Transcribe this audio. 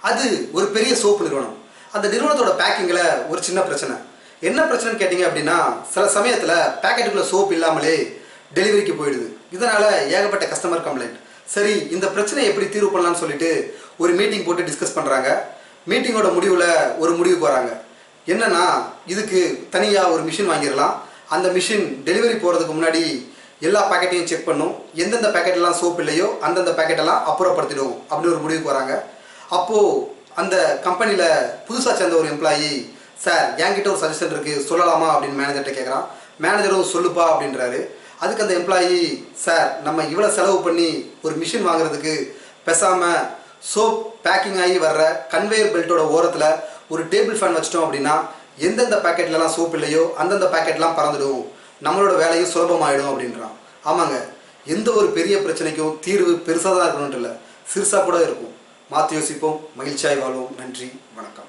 அது ஒரு பெரிய சோப்பு நிறுவனம். அந்த நிறுவனத்தோட பேக்கிங்கில் ஒரு சின்ன பிரச்சனை. என்ன பிரச்சனைன்னு கேட்டிங்க அப்படின்னா சில சமயத்தில் பேக்கெட்டுக்குள்ள சோப் இல்லாமலே டெலிவரிக்கு போயிடுது. இதனால் ஏகப்பட்ட கஸ்டமர் கம்ப்ளைண்ட் சரி இந்த பிரச்சனையை எப்படி தீர்வு பண்ணலாம்னு சொல்லிட்டு ஒரு மீட்டிங் போட்டு டிஸ்கஸ் பண்ணுறாங்க மீட்டிங்கோட முடிவில் ஒரு முடிவுக்கு வராங்க. என்னென்னா இதுக்கு தனியாக ஒரு மிஷின் வாங்கிடலாம். அந்த மிஷின் டெலிவரி போகிறதுக்கு முன்னாடி எல்லா பேக்கெட்டையும் செக் பண்ணும். எந்தெந்த பேக்கெட்லாம் சோப் இல்லையோ அந்தந்த பேக்கெட்டெல்லாம் அப்புறப்படுத்திடும் அப்படின்னு ஒரு முடிவுக்கு வராங்க. அப்போது அந்த கம்பெனியில் புதுசாக சேர்ந்த ஒரு எம்ப்ளாயி சார் என்கிட்ட ஒரு சஜஷன் இருக்குது சொல்லலாமா? அப்படின்னு மேனேஜர்கிட்ட கேட்குறான் மேனேஜரும் சொல்லுப்பா அப்படின்றாரு. அதுக்கு அந்த எம்ப்ளாயி சார் நம்ம இவ்வளோ செலவு பண்ணி ஒரு மிஷின் வாங்குறதுக்கு பேசாமல் சோப் பேக்கிங் ஆகி வர்ற கன்வேயர் பெல்ட்டோட ஓரத்தில் ஒரு டேபிள் ஃபேன் வச்சிட்டோம் அப்படின்னா எந்தெந்த பேக்கெட்லலாம் சோப் இல்லையோ அந்தந்த பேக்கெட்லாம் பறந்துடும். நம்மளோட வேலையும் சுலபமாயிடும் அப்படின்றான். ஆமாங்க. எந்த ஒரு பெரிய பிரச்சனைக்கும் தீர்வு பெருசாக தான் இருக்கணுன்ட்டு இல்லை. சிறுசாக கூட இருக்கும். மாற்றி யோசிப்போம். மகிழ்ச்சியாய் வாழ்வோம். நன்றி. வணக்கம்.